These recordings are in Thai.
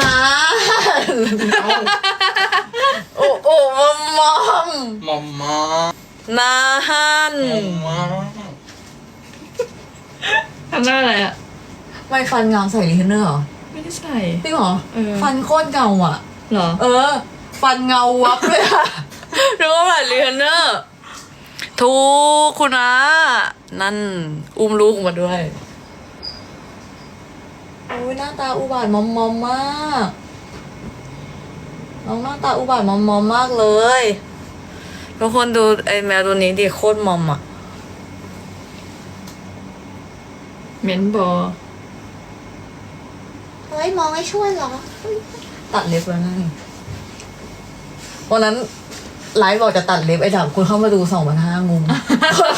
นานโอ้โอ้มอมมอมมอมมานานมอมมาทำหน้าอะไรอะไม่ฟันเงาใส่ลิเทนเนอร์เหรอไม่ได้ใส่จริงเหรอเออฟันโคตรเงาอะ เหรอ เออ ฟันเงาวับเลยอะรู้ว่าแบบลิเทนเนอร์ถูกคุณนะนั่น อุ้มลูกมาด้วยโอ้ยหน้าตาอุบาทมอมมอมมากน้องหน้าตาอุบาทมอมมอมมากเลยทุกคนดูไอ้แมวตัวนี้ดิโคตรมอมอะเหม็นบอเฮ้ยมองไม่ช่วยเหรอ ตัดเล็บแล้วนั่นวันนั้นไลฟ์บอกจะตัดเล็บไอ้ดำคุณเข้ามาดูสองพันห้างง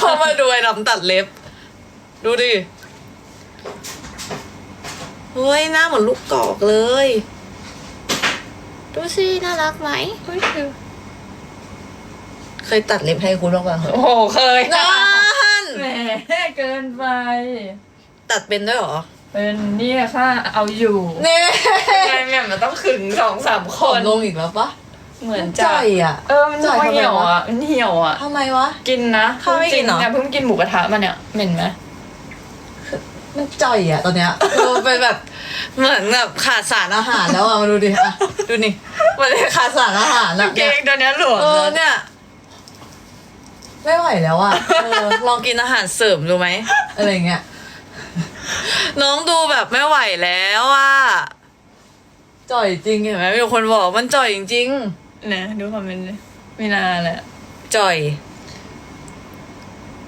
เข้ามาดูไอ้ดำตัดเล็บ ดูดิ เฮ้ยหน้าเหมือนลูกกอกเลย ดูสิน่ารักไหมเฮ้ยคือเคยตัดเล็บให้คุณบ้างปะโอ้โหเคยนั่นแหมเกินไป ตัดเป็นด้วยเหรอ เป็นเนี่ยค่ะ เอาอยู่เน่ไงเนี่ยมันต้องขึงสองสามคขนนลงอีกแล้วปะเหมือนจ่จะอยอะ เออมันจ่อยทำไมวะ เหี่ยวอะมันเหี่ยวอะทำไมวะ กินนะข้าวไม่กินเหรอเนี่ยเพิ่งกินหมูกระทะมาเนี่ยเหม็นไหม มันจ่อยอะตอนเนี้ยเออเป็นแบบ เหมือนแบบขาดสารอาหารแล้วอะมาดูดิอะดูนี่มันเลยขาดสารอาหารอะเก่เนี่ยงตัวเนี้ยหลวมเออนะเนี่ย ไม่ไหวแล้วอะเออลองกินอาหารเสริมดูไหม อะไรเงี้ยน้องดูแบบไม่ไหวแล้วอะจ่อยจริงเห็นไหมมีคนบอกมันจ่อยจริงนะดูคอมเมนต์เลยไม่นานแหละๆจ่อย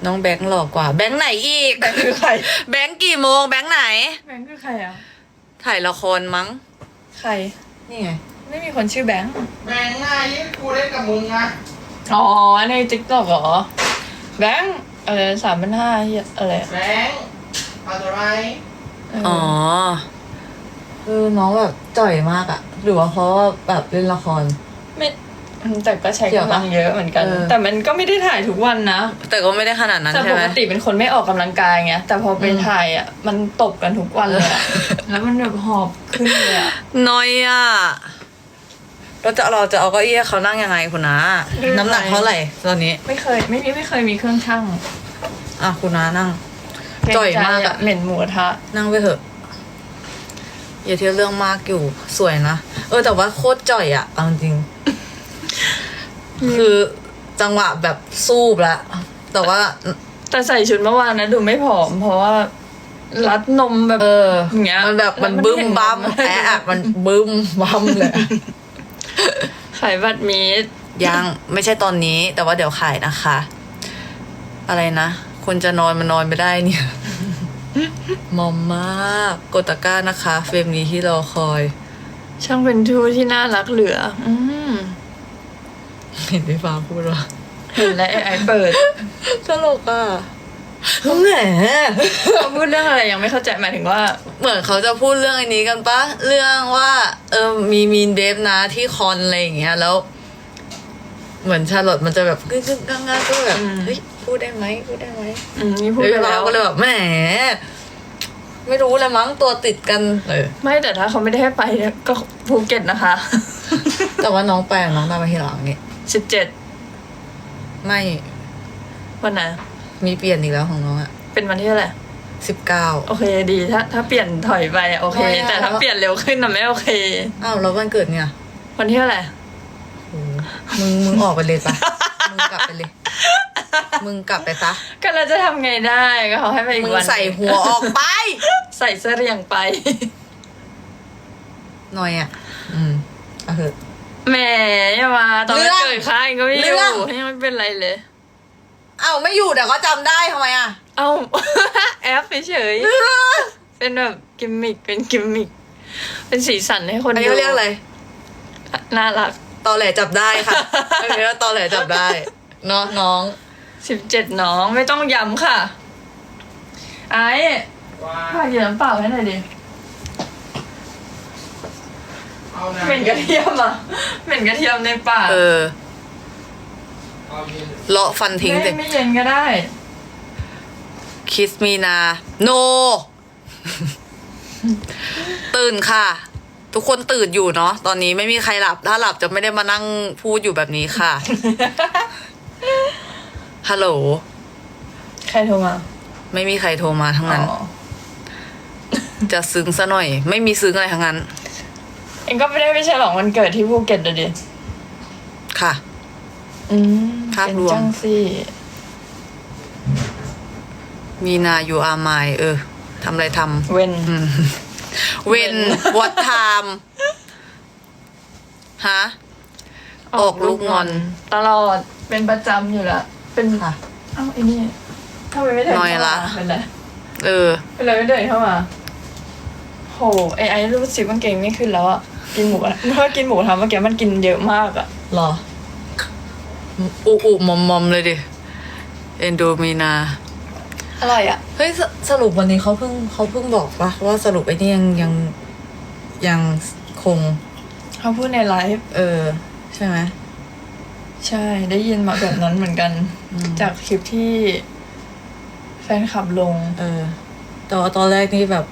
น้องแบงค์หล่อกว่า แบงค์ไหนอีก แบงค์คือใคร แบงค์กี่โมง แบงค์ไหน แบงค์คือใครอะ ถ่ายละครมั้ง ใคร นี่ไง ไม่มีคนชื่อแบงค์ แบงค์ไงกูเล่นกับมึงอะอ๋อ ในติ๊กต็อกเหรอ แบงค์อะไรสามพันห้าอะไรอะแบงค์เอาตัวไรเอออ๋อ คือน้องแบบจ่อยมากอะหรือว่าเพราะว่าแบบเล่นละคร ไม่อืม แต่ก็ใช้เกี่ยวกำปะลังเยอะเหมือนกัน เออ แต่มันก็ไม่ได้ถ่ายทุกวันนะแต่ก็ไม่ได้ขนาดนั้นแต่ใช่ปไหม กติเป็นคนไม่ออกกำลังกายไงแต่พอไปอืม ถ่ายอะมันตบกันทุกวันเลยอะแล้วมันแบบหอบขึ้นเลยอะน้อยอะเราจะเราจะเอาเก้าอี้ให้เขานั่งยังไงคุณน้าเรื่องน้ำหนักอะไรเท่าไหร่ตอนนี้ไม่เคยไม่มีไม่เคยมีเครื่องชั่งอะคุณน้านั่งเกรงจ่อยมากใจอะเหม็นหมูกระทะนั่งไปเถอะ อย่าเที่ยวเรื่องมากอยู่สวยนะ เออแต่ว่าโคตรจ่อยอะเอาจริง คือจังหวะแบบสู้ละแต่ว่า แต่ใส่ชุดเมื่อวานนะดูไม่ผอม เพราะว่า รัดนมแบบเอออย่างเงี้ยมันแบบมันแล้วมันบึ้มเห็นบัมมันแอะอะมันบึ้มบัมเลยขายบัตรมีดยังไม่ใช่ตอนนี้ แต่ว่าเดี๋ยวขายนะคะ อะไรนะคนจะนอนมันนอนไม่ได้เนี่ยมอมมากกดตะกร้านะคะ เฟรมนี้ที่รอคอย ช่างเป็นทูที่น่ารักเหลือ อืม เห็นพี่ฟ้าพูดว่าเห็นแล้วไอ้ไอเปิดตลกอะแหมเขาพูดเรื่องอะไรยังไม่เข้าใจหมายถึงว่า เหมือนเขาจะพูดเรื่องอันนี้กันปะเรื่องว่า เออมีมีนเดฟนะที่คอนอะไรอย่างเงี้ยแล้ว เหมือนชาลอตมันจะแบบกึ้งกึ้งกังกังก็แบบอืมเฮ้ยพูดได้ไหมพูดได้ไหมอืมนี่พูดเดี๋ยวไปเราแล้วก็เลยแบบแหมไม่รู้เลยมั้งตัวติดกันเออไม่แต่ถ้าเขาไม่ได้ให้ไปเนี่ยก็ภูเก็ตนะคะ แต่ว่าน้องไปอะน้องตามมาทีหลังนี่ สิบเจ็ดไม่วันไหนมีเปลี่ยนอีกแล้วของน้องอะเป็นวันที่เท่าไหร่สิบเก้าโอเคดีถ้าถ้าเปลี่ยนถอยไปอะโอเคไม่เอาแต่ถ้าเปลี่ยนเร็วขึ้นน่ะไม่โอเค อ้าวแล้ววันเกิดเนี่ยวันที่เท่าไหร่โอ้โหมึงมึงออกไปเลยปะมึงกลับไปเลย มึงกลับไปซะก็เราจะทำไงได้ก็เขาให้ไปอีมึกงวันใส่หัวออกไปใส่เสื้อเรียงไป หน่อยอะอืมเอาเถอะ แหมอย่ามาตอนเรื่มันองเกิดข้างก็ไม่อเรื่ยู่อง ยังไม่เป็นไรเลยอ้าวไม่อยู่แต่ก็จำได้ทำไมอะเอ้าแอปเฉยเรื่องๆเป็นแบบกิมมิคเป็นกิมมิคเป็นสีสันให้คนอันนี้ดูเขาเรียกอะไรน่ารักตอแหลจับได้ค่ะอันนี้ว่าตอแหลจับได้เนาะน้องสิบเจ็ดน้องไม่ต้องย้ำค่ะ ไอ้ว่า พากินน้ำเปล่าให้หน่อยดิ เอาไหนเหม็นกระเทียมอะเหม็นกระเทียมในปากเออ เอาเย็นเลาะฟันทิ้งไม่สิไม่เย็นก็ได้ คิสมีนา โน ตื่นค่ะ ทุกคนตื่นอยู่เนาะตอนนี้ไม่มีใครหลับ ถ้าหลับจะไม่ได้มานั่งพูดอยู่แบบนี้ค่ะ ฮัลโหล ใครโทรมาไม่มีใครโทรมาทั้งนั้น อ๋อ จะซึ้งซะหน่อย ไม่มีซึ้งอะไรทั้งนั้น เองก็ไม่ได้ไปฉลองวันเกิดที่ภูเก็ตเลยดิค่ะ อืมภาพรวม เป็นจังสิมีนาอยู่อาไมายเออทำอะไรทำเว้นอืมเวนวัดไทม์ฮะ ออกลูกงอน ตลอดเป็นประจำอยู่และเป็นค่ะ เอ้าไอ้นี่ทำไมไม่เดินหน่อยเข้าละ มาเป็นไรเออ เป็นไรไม่เดินเข้ามาโหไอไอ้รู้สึกกางเกงไม่ขึ้นแล้วอะ กินหมูอะเพราะว่ากินหมูทำเมื่อกี้มันกินเยอะมากอะหรออุอุมอมมอมเลยดิ เอนโดมีนา อร่อยอะเฮ้ยสสรุปวันนี้เขาเพิ่งเขาเพิ่งบอกปะว่าสรุปไอ้นี่ยังยังยังคง เขาพูดในไลฟ์เออ ใช่ไหมใช่ได้ยินมาแบบนั้นเหมือนกัน อืมจากคลิปที่แฟนคลับลง เออแต่ว่าตอนแรกนี่แบบ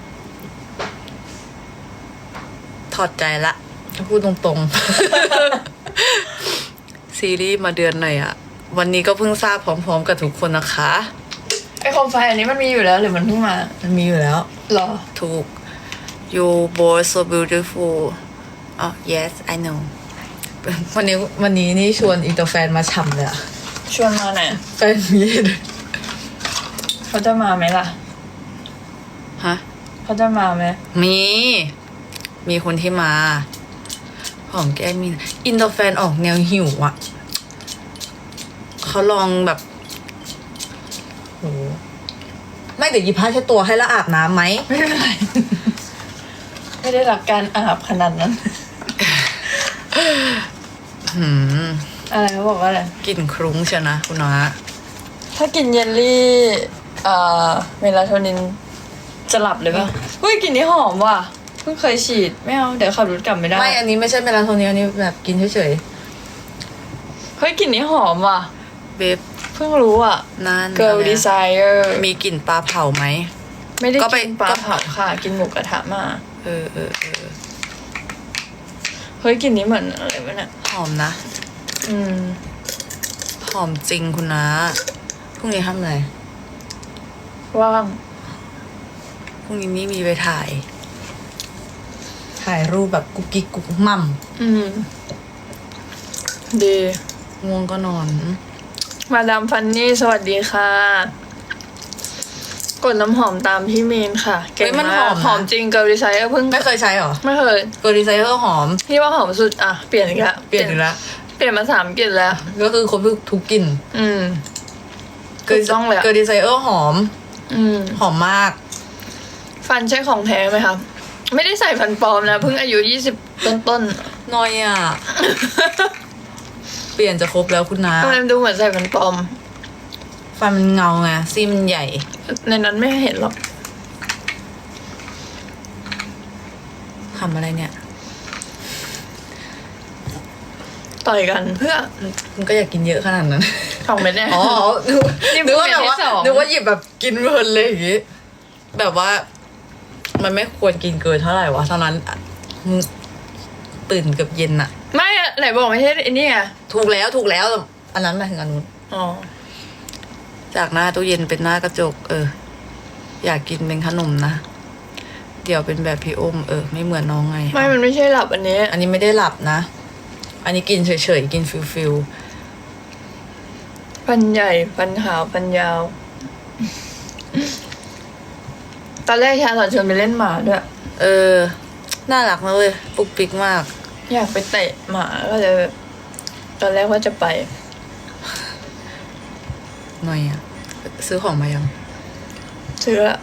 ถอดใจละพูดตรงๆ ซีรีส์มาเดือนหน่อยอะวันนี้ก็เพิ่งทราบพร้อมๆ กับทุกคนนะคะ ไอโคมไฟอันนี้มันมีอยู่แล้วหรือมันเพิ่งมา มันมีอยู่แล้วเหรอ ถูก you both so beautiful อ๋อ yes I know วันนี้วันนี้นี่ชวนอินเตอร์แฟนมาฉ่ำเลยอะชวนมาไหนอยแฟนมีดเขาจะมาไหมล่ะ ฮะ เขาจะมาไหมมี มีคนที่มาหอมแก้มมีอินเตอร์แฟนออกแนวหิวอะ่ะเขาลองแบบโหไม่เดี๋ยวหยิบผ้าเช็ดตัวให้แล้วอาบน้ำไหมไม่เป็นไรไม่ได้รักการอาบขนาดนั้น หืมอะไรเขาบอกว่าอะไร กลิ่นครุ้งเชียวนะคุณน้าถ้ากินเยลลี่เอ่อเมลาโทนินจะหลับเลยปะเฮ้ยกลิ่นนี้หอมว่ะ เพิ่งเคยฉีดไม่เอาเดี๋ยวขับรถกลับไม่ได้ไม่ อันนี้ไม่ใช่เมลาโทนินอันนี้แบบกินเฉยเฮ้ยกลิ่นนี้หอมว่ะๆเบฟเพิ่งรู้อะ นั่น Girl อะไรอะ Desire มีกลิ่นปลาเผาไหม ไม่ได้ก็ไปกินปลาก็ เผาค่ะ กินหมูกระทะมาเออเออเออเฮ้ยกลิ่นนี้เหมือนอะไรวะเนี่ยหอมนะ อืม หอมจริงคุณน้าพรุ่งนี้ทำอะไรว่างพรุ่งนี้นี่มีไปถ่าย ถ่ายรูปแบบกุ๊กกิ๊กกุ๊กมั่มอืมดีง่วงก็นอน มาดามฟันนี่สวัสดีค่ะ กดน้ำหอมตามพี่มีนค่ะ เก่งเฮ้ยมันมาหอกมนะ หอมจริงเกาหลีไซเพิ่งไม่เคยใช้หรอไม่เคยเกอร์ดีไซเนอร์หอม พี่ว่าหอมสุดอะเปลี่ยนอีกแล้วเปลี่ยนอีกแล้วเปลี่ยนมาสามกลิ่นแล้ว ก็คือครบทุกทุกกลิ่นอืม ถูกต้องเลยอะ เกอร์ดีไซเนอร์หอม อืม หอมมาก ฟันใช่ของแท้ไหมครับ ไม่ได้ใส่ฟันปลอมนะเพิ่งอายุยี่สิบต้นน้อยอะ เปลี่ยนจะครบแล้วคุณน้าๆทำไมมันดูเหมือนใส่ฟันปลอม ฟันมันเงาไงซิมนใหญ่ ในนั้นไม่เห็นหรอกทำอะไรเนี่ย ต่อยกันเพื่อมันก็อยากกินเยอะขนาดนั้นสองเม็ดเนี่ย อ๋อนึกนี่นึกว่าเปลี่แบยนบว่าที่สองนึกว่าหยิบแบบกินเพลินเลยอย่างงี้ แบบว่า มันไม่ควรกินเกินเท่าไหร่วะตอนนั้นอะตื่นเกือบเย็นอะไม่อะไหนบอกไม่ใช่ไอ้นี่อะถูกแล้วถูกแล้วอันนั้นหมายถึงอันนู้นอ๋อจากหน้าตู้เย็นเป็นหน้ากระจก เออ อยากกินเป็นขนมนะ เดี๋ยวเป็นแบบพี่อมเออไม่เหมือนน้องไง ไม่ มันไม่ใช่หลับอันนี้ อันนี้ไม่ได้หลับนะ อันนี้กินเฉยๆ กินฟิลฟิลฟันใหญ่ ฟันขาว ฟันยาว ตอนแรกชาลอตชวนไปเล่นหมาด้วย เออ น่ารักนะเว้ยปุกปิกมาก อยากไปเตะหมาก็เลยแบบตอนแรกว่าจะไปหน่อยอะซื้อของมายัง ซื้อละ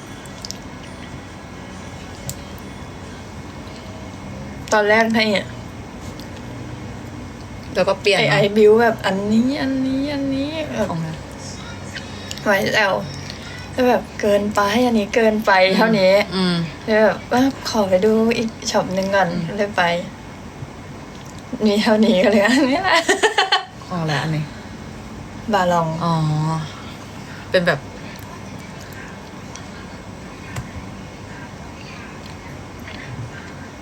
ตอนแรกให้อะแล้วก็เปลี่ยนไอไอเนอะบิวแบบอันนี้อันนี้อันนี้แบบของนะไว้แล้ว แล้วแบบเกินไปอันนี้เกินไปเท่านี้อืมเลยแบบว่าขอไปดูอีกช็อปหนึ่งก่อนเลยไป มีเท่านี้ก็เลยอันนี้แหละของอะไรอันนี้บาลองอ๋อ เป็นแบบ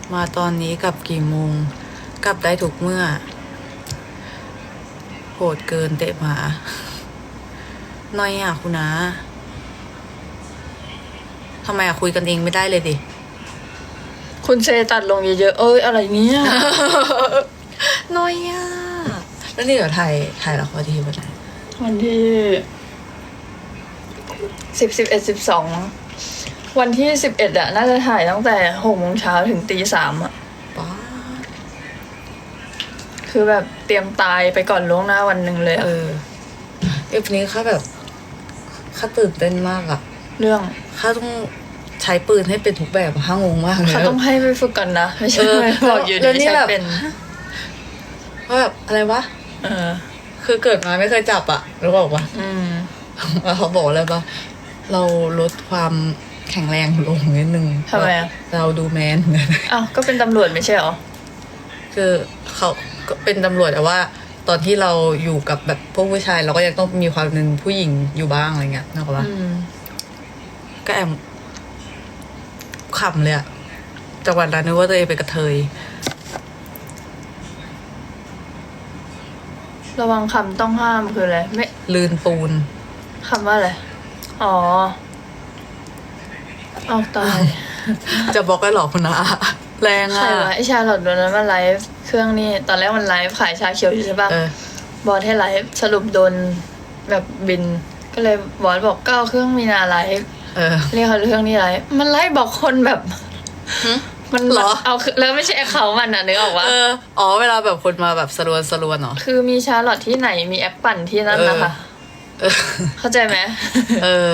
เมาตอนนี้กลับกี่โมง กลับได้ทุกเมื่อโหดเกินเตะหมาน้อยอะคุณนะ ทำไมอะคุยกันเองไม่ได้เลยดิ คุณเซตัดลงเยอะๆ เอ้ย อะไรเนี่ย น้อยอะแล้วนี่เดี๋ยวถ่ายถ่ายละครที่วันไหนวันที่สิบสิบเอ็ดสิบสองวันที่สิบเอ็ดอะน่าจะถ่ายตั้งแต่หกโมงเช้าถึงตีสามอะป้าคือแบบเตรียมตายไปก่อนล่วงหน้าวันหนึ่งเลยอะเออเอฟนี้ข้าแบบข้าตื่นเต้นมากอะเรื่อง ข้าต้อง ใช้ปืนให้เป็นทุกแบบอะข้างงมากเลยเขาต้องให้ไปฝึกก่อนนะไม่ใช่เออบอกอยู่แล้วดีนี่ใช้แบบเป็นว่าแบบอะไรวะเออ คือเกิดมาไม่เคยจับอะรู้บอกว่าอืมแล้วเขาบอกเลยว่าเราลดความแข็งแรงลงนิดนึงทำไมอะเราดูแมนอ้าวก็เป็นตำรวจไม่ใช่เหรอคือเขาก็เป็นตำรวจแต่ว่าตอนที่เราอยู่กับแบบพวกผู้ชาย เราก็ยังต้องมีความเป็นผู้หญิงอยู่บ้างอะไรเงี้ยนึกออกปะอืมก็แอบ ขำเลยอะจังหวัดนั้นนึกว่าตัวเองเป็นกระเทย ระวังคำต้องห้ามคืออะไรไม่ลืนปูน คำว่าอะไร อ๋อเอาตาย จะบอกได้หรอคุณนะแรงใครอะวะไอชาลอตวันนั้นมาไลฟ์เครื่องนี่ตอนแรกมันไลฟ์ขายชาเขียวอยู่ใช่ปะเออ บอสให้ไลฟ์สรุปโดนแบบบิน ก็เลยบอสบอกก็เอาเครื่องมีนาไลฟ์ เออ เรียกเขาเครื่องนี้ไลฟ์มันไลฟ์บอกคนแบบหึมันเหรอ เอาคือแล้วไม่ใช่เขามันอะนึกออกว่า เออ อ๋อ เวลาแบบคนมาแบบสรวนสรวนเหรอ คือมีชาลอตที่ไหนมีแอปปั่นที่นั่นนะคะ เออ เข้าใจไหม เออ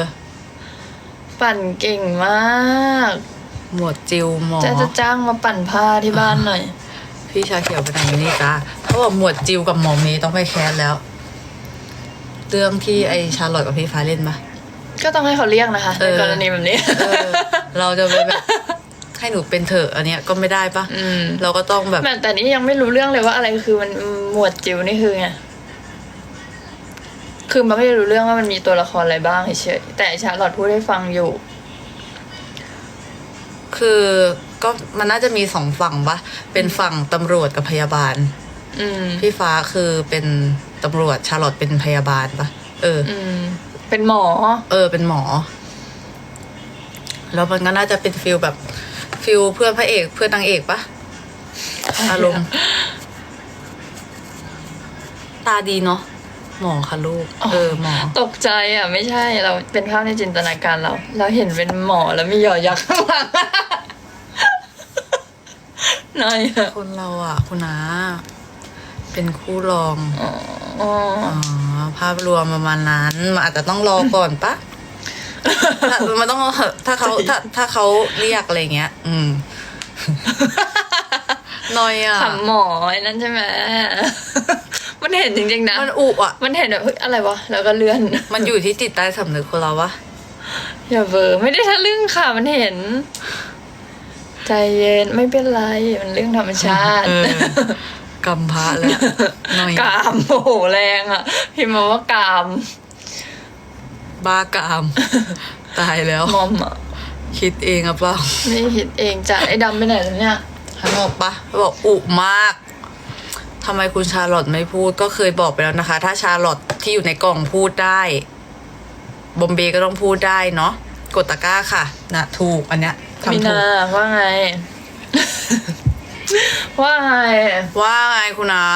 ปั่นเก่งมาก หมวดจิวหมอ จะจะจ้างมาปั่นผ้าที่บ้านหน่อย พี่ชาเขียวไปไหนนี่จ้าเขาบอกหมวดจิวกับหมอเมย์ต้องไปแคสแล้ว เรื่องที่ไอชาร์ลอตกับพี่ฟ้าเล่นปะ ก็ต้องให้เขาเรียกนะคะเอในอ กรณีแบบนี้ เออเราจะไปแบบให้หนูเป็นเถอะอันเนี้ยก็ไม่ได้ปะอืม เราก็ต้องแบบ แม่แต่นี่ยังไม่รู้เรื่องเลยว่าอะไรคือมันหมวดจิ๋วนี่คือไง คือมันไม่ได้รู้เรื่องว่ามันมีตัวละครอะไรบ้างเฉยๆแต่ชาร์ลอตพูดให้ฟังอยู่ คือก็มันน่าจะมีสองฝั่งปะเป็นฝั่งตำรวจกับพยาบาล อืม พี่ฟ้าคือเป็นตำรวจชาร์ลอตเป็นพยาบาลปะเออ อืม เป็นหมอ เออเป็นหมอ แล้วมันก็น่าจะเป็นฟิลแบบฟิลเพื่อนพระเอกเพื่อนนางเอกปะอารมณ์ตาดีเนาะหมอค่ะลูก เออหมอ ตกใจอะ ไม่ใช่เราเป็นภาพในจินตนาการเรา เราเห็นเป็นหมอแล้วมีหยอยักษ์ข้างหลังนายอะคนเราอะ คุณนาเป็นคู่รองอ๋ออ๋อ ภาพรวมประมาณนั้นมันอาจจะต้องรอก่อนปะถ้ามันต้องถ้าเขาถ้าถ้าเขาเรียกอะไรเงี้ย อืมหน้อยอะถามหมอไอ้นั่นใช่ไหมมันเห็นจริงๆนะมันอุอะ มันเห็นแบบเฮ้ยอะไรวะแล้วก็เลื่อน มันอยู่ที่จิตใต้สำนึกของเราวะอย่าเบอร์ไม่ได้ทะลึ่งค่ะมันเห็น ใจเย็นไม่เป็นไร มันเรื่องธรรมชาติเออ กำพระแล้ว หน่อยกามโอ้โหแรงอะ พิมพ์มาว่ากาม บ้ากาม ตายแล้ว มอมอะ คิดเองอะเปล่าไม่คิดเองจ้ะไอ้ดำไปไหนแล้วเนี่ยข้างนอกปะบอกอุมากทำไมคุณชาร์ลอตไม่พูดก็เคยบอกไปแล้วนะคะ ถ้าชาร์ลอตที่อยู่ในกล่องพูดได้บอมเบย์ก็ต้องพูดได้เนาะกดตะกร้าค่ะนะถูกอันเนี้ยมีทำถูนากว่าไง ว่าไงว่าไงคุณอา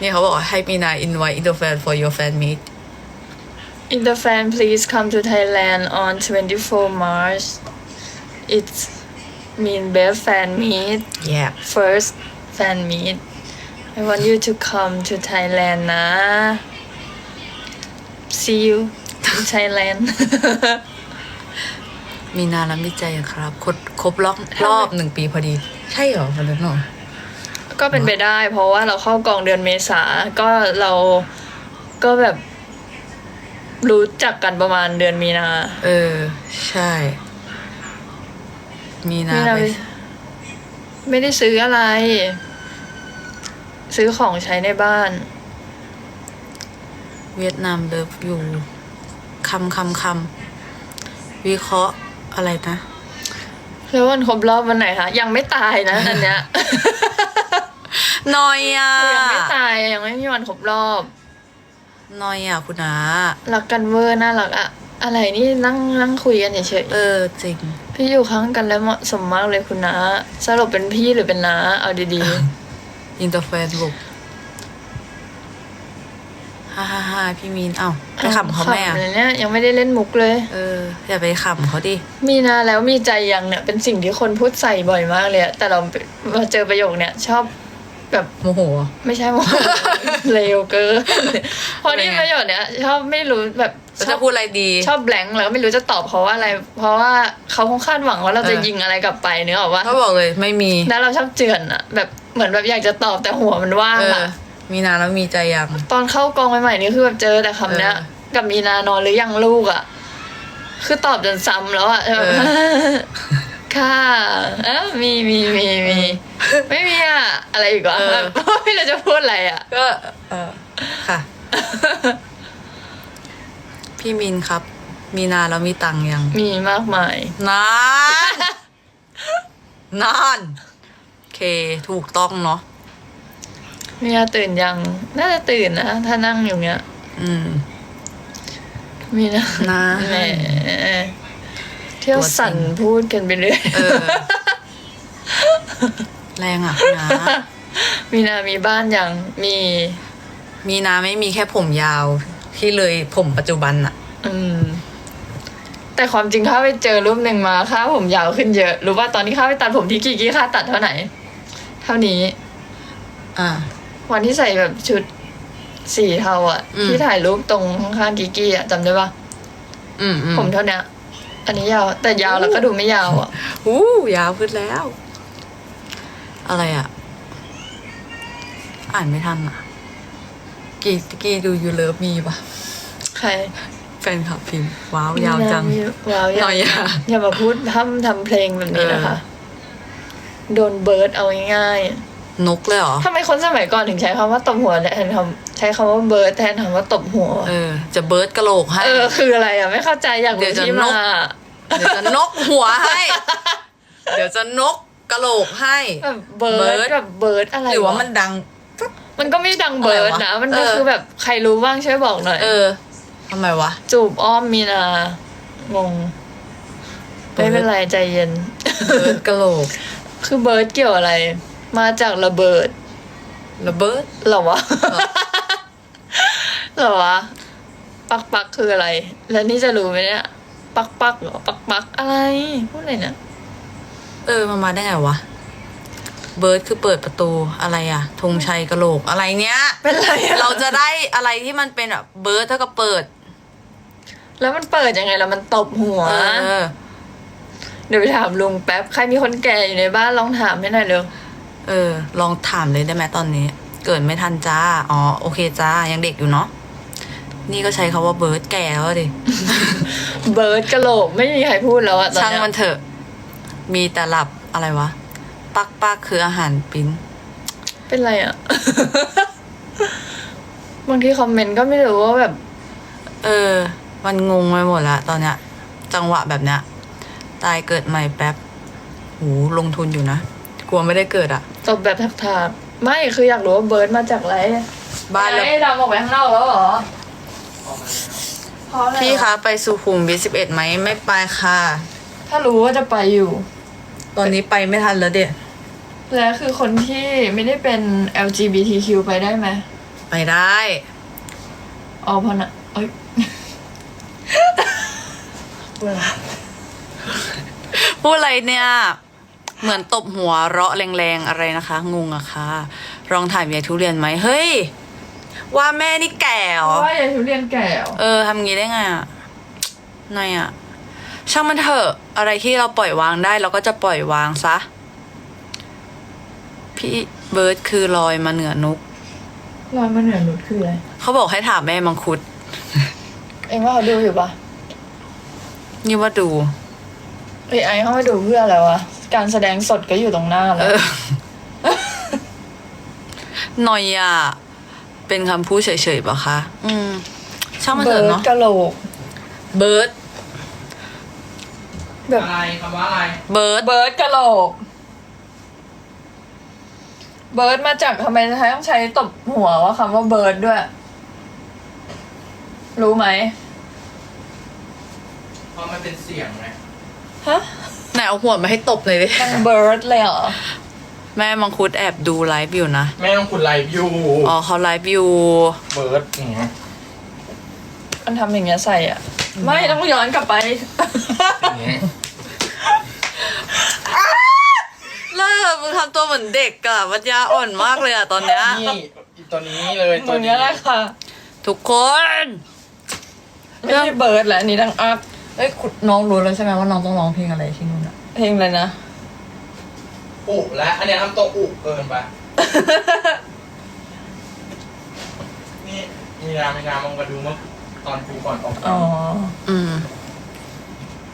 นี่เขาบอกว่าให้มีนา invite into fan for your fan meet In the fan please come to Thailand on 24 March it's mean best fan meet yeah first fan meet I want you to come to Thailand นะ see you in Thailand มีนาแล้วมีใจอะครับครบครบรอบรอบหนึ่งปีพอดี ใช่เหรอวันนั้นเหรอก็เป็นไปได้ เพราะว่าเราเข้ากองเดือนเมษา ก็เราก็แบบ รู้จักกันประมาณเดือนมีนา เออ ใช่ มีนามีนาไปไปไม่ได้ซื้ออะไร ซื้อของใช้ในบ้าน เวียดนามเลิฟอยู่คำคำคำวิเคราะห์อะไรนะ แล้ววันครบรอบวันไหนคะยังไม่ตายนะอันเนี้ย นอยอะยังไม่ตายยังไม่มีวันครบรอบนอยอะคุณนารักกันเวอร์น่ารักอะอะไรนี่นั่งนั่งคุยกันเฉยเออจริงๆพี่อยู่ข้างกันแล้วเหมาะสมมากเลยคุณนะสรุปเป็นพี่หรือเป็นน้าเอาดีอินเตอร์เฟซบุก ฮ่าฮ่าฮ่าพี่มีนเอ้าๆไปขำเขาไหมอะขำเลยเนี่ยยังไม่ได้เล่นมุกเลย เอออย่าไปขำเขาดิมีนาแล้วมีใจยังเนี่ยเป็นสิ่งที่คนพูดใส่บ่อยมากเลยอะแต่เรามาเจอประโยคเนี่ยชอบแบบโมโหอะไม่ใช่โมเลวเกินเพราะนี่เป็นไงประโยคเนี้ยชอบไม่รู้แบบชจะอบพูดอะไรดี ชอบแบงค์แล้วก็ไม่รู้จะตอบเขาว่าอะไร เพราะว่าเขาคงคาดหวังว่าเราจะเออ ยิงอะไรกลับไปเนื้อออกว่าเขาบอกเลยไม่มี แล้วเราชอบเจือนอะแบบเหมือนแบบอยากจะตอบแต่หัวมันว่างเออ อะ มีนานแล้วมีใจยัง ตอนเข้ากองใหม่ๆนี่คือแบบเจอแต่คำเนี้ย เออ กับมีนานอนหรือยังลูกอะคือตอบจนซ้ำแล้วอะแบบเออค่ะเออมีมีมีมีไม่มีอะอะไรอีกวะเออแบบไม่รู้จะพูดอะไรอะก็เออค่ะ พี่มินครับ มีนานแล้วมีตังค์ยัง มีมากมาย นาน นาน โอเค ถูกต้องเนาะ เมียตื่นยัง น่าจะตื่นนะ ถ้านั่งอยู่เนี้ย อืม มีนะนะแหมเที่ยวสั่นพูดกันไปเรื่อยเออ แรงอะคุณนามีนามีบ้านยัง มี มีนาไม่มีแค่ผมยาวที่เลยผมปัจจุบันอะอืม แต่ความจริงข้าไปเจอรูปหนึ่งมาข้าผมยาวขึ้นเยอะ รู้ว่าตอนที่ข้าไปตัดผมที่กีกี้ข้าตัดเท่าไหร่ เท่านี้ อ่า วันที่ใส่แบบชุดสีเทาอะอืม ที่ถ่ายรูปตรงข้างๆกีกี้อะจำได้ปะอืมอืมผมเท่าเนี้ยอันนี้ยาว แต่ยาวแล้วก็ดูไม่ยาวอะอู้ยาวขึ้นแล้ว อะไรอะ อ่านไม่ทันอะ กีกีดูยูเลิฟมีปะใครแฟนคลับพิมพ์ว้าว ยาวจัง ว้าวหน่อยอะ อย่ามาพูดทำทำเพลงแบบนี้นะคะ โดนเบิร์ดเอาง่าย นกเลยเหรอๆทำไมคนสมัยก่อนถึงใช้คำว่าตบหัวแทนคำใช้คำว่าเบิร์ดแทนคำว่าตบหัว เออ จะเบิร์ดกะโหลกให้ เออ คืออะไรอะ ไม่เข้าใจอยากเดี๋รู้ยวจะที่นมาก เดี๋ยวจะนกหัวให้ เดี๋ยวจะนกกะโหลกให้ แบบเบิร์เบิดร์ดแบบเบิร์ดอะไรหรือว่ามันดัง มันก็ไม่ดังเบิร์ดอะไรนะวะมันก็เออ คือแบบใครรู้บ้างช่วยบอกหน่อย เออทำไมวะ จูบอ้อมมีนางงเบิร์ไม่ดเป็นไรใจเย็น เบิร์ดกะโหลก คือเบิร์ดเกี่ยวอะไร มาจากระเบิด ระเบิดเหรอวะเหรอเหรอวะ ปักปักคืออะไร แล้วนี่จะรู้ไหมเนี่ย ปักปักเหรอ ปักปักอะไร พูดอะไรเนี่ย เออมันมาได้ไงวะ เบิร์ดคือเปิดประตูอะไรอะธงชัยกะโหลกอะไรเนี้ย เป็นไรอะเราจะได้อะไรที่มันเป็นแบบเบิร์ดเท่ากับเปิด แล้วมันเปิดยังไงแล้วมันตบหัว เออ เดี๋ยวไปถามลุงแป๊บ ใครมีคนแก่อยู่ในบ้านลองถามให้หน่อยเร็ว เออ ลองถามเลยได้ไหมตอนนี้ เกิดไม่ทันจ้า อ๋อ โอเคจ้า ยังเด็กอยู่เนาะ นี่ก็ใช้คาว่าเบิร์ดแก่แล้วดิ เบิร์ดกะโหลกไม่มีใครพูดแล้วอะตอนช่างเนี้ยมันเถอะ มีแต่หลับอะไรวะ ปักปักคืออาหารปิ้น เป็นไรอะ บางทีคอมเมนต์ก็ไม่รู้ว่าแบบ เออ มันงงไปหมดละตอนเนี้ย จังหวะแบบเนี้ย ตายเกิดใหม่แป๊บโหลงทุนอยู่นะ กลัวไม่ได้เกิดอะตบแบบทักๆไม่คืออยากรู้ว่าเบิร์ดมาจากอะไรบ้านเราไอ้ดำออกไปข้างนอกแล้วเหรอออกมาแล้วเพราะอะไรพี่คะไปสุขุมวิทสิบเอ็ดไหมไม่ไปค่ะ ถ้ารู้ว่าจะไปอยู่ ตอนนี้ไปไม่ทันแล้วเด็แล้วคือคนที่ไม่ได้เป็น LGBTQ ไปได้ไหมไปได้อ๋อเพราะนะเอ้ยพูดอะไรเนี่ย เหมือนตบหัวเราะแรงๆอะไรนะคะ งงอะค่ะลองถ่ายเมียทุเรียนไหมเฮ้ย ว่าแม่นี่แก่เหรอ ว่ายายทุเรียนแก่เหรอเออทำงี้ได้ไงอะหน่อยอะช่างมันเถอะอะไรที่เราปล่อยวางได้เราก็จะปล่อยวางซะ พี่เบิร์ดคือลอยมาเหนือนกรอยมันเหนือหนุดคืออะไรเขาบอกให้ถามแม่มังคุด เอ็งว่าเขาดูอยู่ปะนี่ว่าดูเอ้ยไอเขามาดูเพื่ออะไรวะ การแสดงสดก็อยู่ตรงหน้าเอแล้วอหน่อยอะเป็นคำพูดเฉยๆปะคะ อืม ช่างมันเถเบิอะร์ดเนาะ กะโหลก เบิร์ด แบบอะไรคำว่าอะไร เบิร์ด เบิร์ดกะโหลก เบิร์ดมาจากทำไมไทยต้องใช้ตบหัวว่าคำว่าเบิร์ดด้วย รู้ไหมเพราะมันเป็นเสียงไงฮะ ไหนเอาหัวมาให้ตบเลยดิมันเบิร์ดเลยเหรอ แม่มังคุดแอบดูไลฟ์อยู่นะ แม่ต้องคุณไลฟ์อยู่อ๋อเขาไลฟ์อยู่ เบิร์ดอย่างเงี้ยมันทำอย่างเงี้ยใส่อะ ไม่ต้องย้อนกลับไป อย่างเงี้ยเลิกมึงทำตัวเหมือนเด็กอะปัญญาอ่อนมากเลยอะตอนเนี้ย นี่อีตัวนี้เลยตตัรวงนี้เนี้ยแหละค่ะ ทุกคน ไม่ใช่เบิร์ดแหละอันนี้ดังอัพเอ้ยคุณน้องรู้แล้วใช่ไหมว่าน้องต้องร้องเพลงอะไรที่นู่นอะ เพลงเลยนะ อุและอันเนี้ยทำตัวอุเกินไป นี่มีนามีนามองกระดูเมื่อตอนกูก่อนออกอ๋อ อืม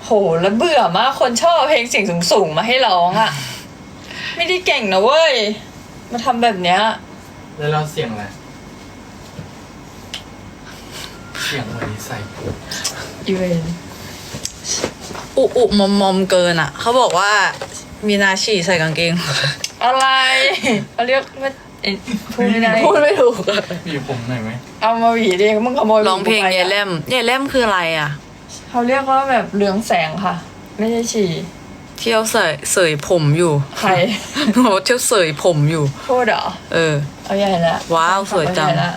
โห แล้วเบื่อมาก คนชอบเอาเพลงเสียงสูงๆมาให้ร้องอะ ไม่ได้เก่งนะเว้ย มาทำแบบเนี้ย แล้วเราเสียงอะไรเสียงเหมือนนิสัยอีเวน อุอุมอมมอมเกินอะเขาบอกว่ามีนาฉี่ใส่กางเกง อะไรเขาเรียกว่าเอ็นพูดไม่ได้พูดไม่ถูกอะมีผมหน่อยไหมเอามาหวีดิมึงขโมยหวีร้องเพลงกูไปเยอะเล่มเยเล่มคืออะไรอะเขาเรียกว่าแบบเรืองแสงค่ะ ไม่ใช่ฉี่เที่ยวเสยเสยผมอยู่ใครโหเที่ยวเสยผมอยู่ พูดเหรอเออ เอาใหญ่ละว้าวสวยจัง เอาใหญ่ละ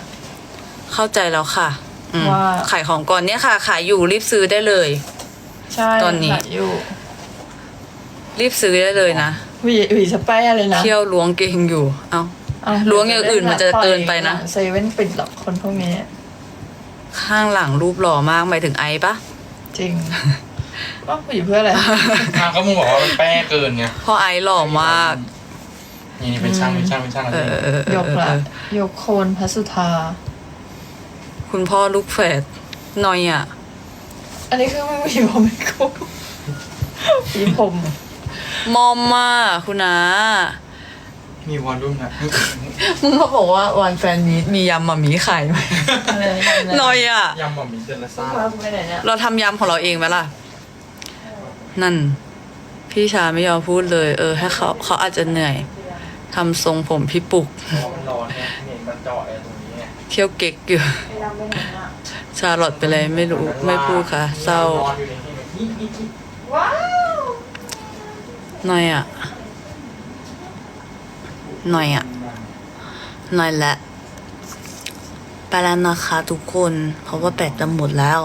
เข้าใจแล้วค่ะอืมว่า ขายของก่อนเนี่ยค่ะ ขายอยู่รีบซื้อได้เลย ใช่ตอนนี้ขายอยู่รีบซื้อได้เลยนะหวีหวีสเปรย์เลยนะเที่ยวล้วงเกงอยู่ เอาอะล้วงอย่างอื่นมันจะเกินไปนะ เซเว่นปิดหรอกคนพวกนี้ ข้างหลังรูปหล่อมากหมายถึงไอซ์ปะ จริง ว่าหวีเพื่ออะไร อ้าวก็มึงบอกว่ามันแป้เกินไง เพราะไอซ์หล่อมาก นี่นี่เป็นช่างเป็นช่างเป็นช่างอะไรเออเออเออยกละเออยกโคนพระสุธา คุณพ่อลูกแฝดหนอยอะ อันนี้คือไม่หวีผมไม่กูหวีผมมอมมาคุณนามีวอลลุ่มนะมึงเขาบอกว่าวันแฟนมีตมียำมามีไข่ไหมอะไรอะไรหนอยอะ ยำบะหมี่เจลาซ่าพากูไปไหนเนี่ยเราทำยำของเราเองไหมล่ะ นั่น พี่ชาไม่ยอมพูดเลย เออ ให้เขาเขาอาจจะเหนื่อยทำทรงผมพี่ปุก เพราะว่ามันร้อนไงเห็นมันเจาะไอ้ตรงนี้ไง เที่ยวเก๊กอยู่ ไปดำไปไหนอะ ชาลอตไปเลยไม่รู้ไม่พูดค่ะ เศร้าหน่อยอะหน่อยอะหน่อยแหละไปแล้วนะคะทุกคน เพราะว่าแปดจะหมดแล้ว